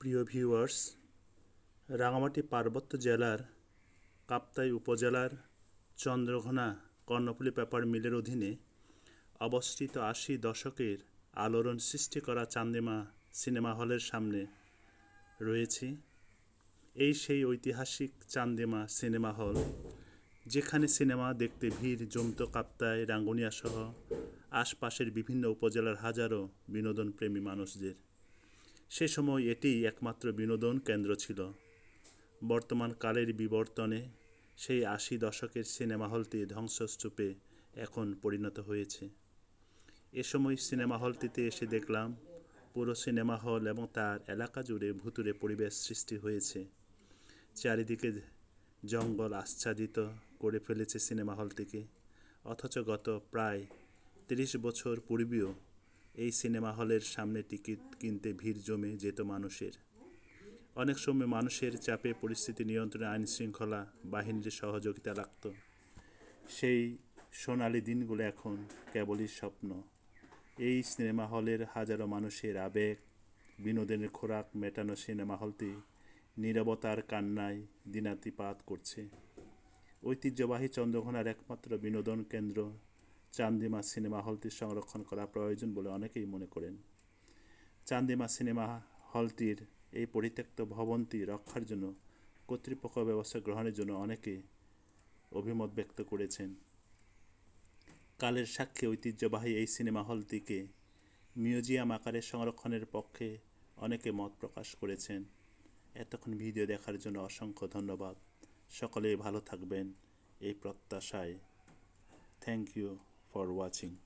প্রিয় ভিউয়ার্স রাঙামাটি পার্বত্য জেলার কাপ্তাই উপজেলার চন্দ্রঘোনা কর্ণফুলী পেপার মিলের অধীনে অবস্থিত আশি দশকের আলোড়ন সৃষ্টি করা চান্দিমা সিনেমা হলের সামনে রয়েছি এই সেই ঐতিহাসিক চান্দিমা সিনেমা হল, যেখানে সিনেমা দেখতে ভিড় জমতো কাপ্তায় রাঙ্গুনিয়াসহ আশপাশের বিভিন্ন উপজেলার হাজারো বিনোদনপ্রেমী মানুষদের। সে সময় এটিই একমাত্র বিনোদন কেন্দ্র ছিল। বর্তমান কালের বিবর্তনে সেই আশি দশকের সিনেমা হলটি ধ্বংসস্তূপে এখন পরিণত হয়েছে। এ সময় সিনেমা হলটিতে এসে দেখলাম, পুরো সিনেমা হল এবং তার এলাকা জুড়ে ভুতুরে পরিবেশ সৃষ্টি হয়েছে। চারিদিকে জঙ্গল আচ্ছাদিত করে ফেলেছে সিনেমা হলটিকে, অথচ গত প্রায় তিরিশ বছর পূর্বেও এই সিনেমা হলের সামনে টিকিট কিনতে ভিড় জমে যেত মানুষের। অনেক সময় মানুষের চাপে পরিস্থিতি নিয়ন্ত্রণে আইন শৃঙ্খলা বাহিনীর সহযোগিতা লাগত। সেই সোনালি দিনগুলো এখন কেবলই স্বপ্ন। এই সিনেমা হলের হাজারো মানুষের আবেগ, বিনোদনের খোরাক মেটানো সিনেমা হলটি নীরবতার কান্নায় দিনাতিপাত করছে। ঐতিহ্যবাহী চন্দ্রঘোনার একমাত্র বিনোদন কেন্দ্র চান্দিমা সিনেমা হলটি সংরক্ষণ করা প্রয়োজন বলে অনেকেই মনে করেন। চান্দিমা সিনেমা হলটির এই পরিত্যক্ত ভবনটি রক্ষার জন্য কর্তৃপক্ষ ব্যবস্থা গ্রহণের জন্য অনেকে অভিমত ব্যক্ত করেছেন। কালের সাক্ষী ঐতিহ্যবাহী এই সিনেমা হলটিকে মিউজিয়াম আকারে সংরক্ষণের পক্ষে অনেকে মত প্রকাশ করেছেন। এতক্ষণ ভিডিও দেখার জন্য অসংখ্য ধন্যবাদ। সকলেই ভালো থাকবেন। এই প্রত্যাশায়। Thank you. for watching.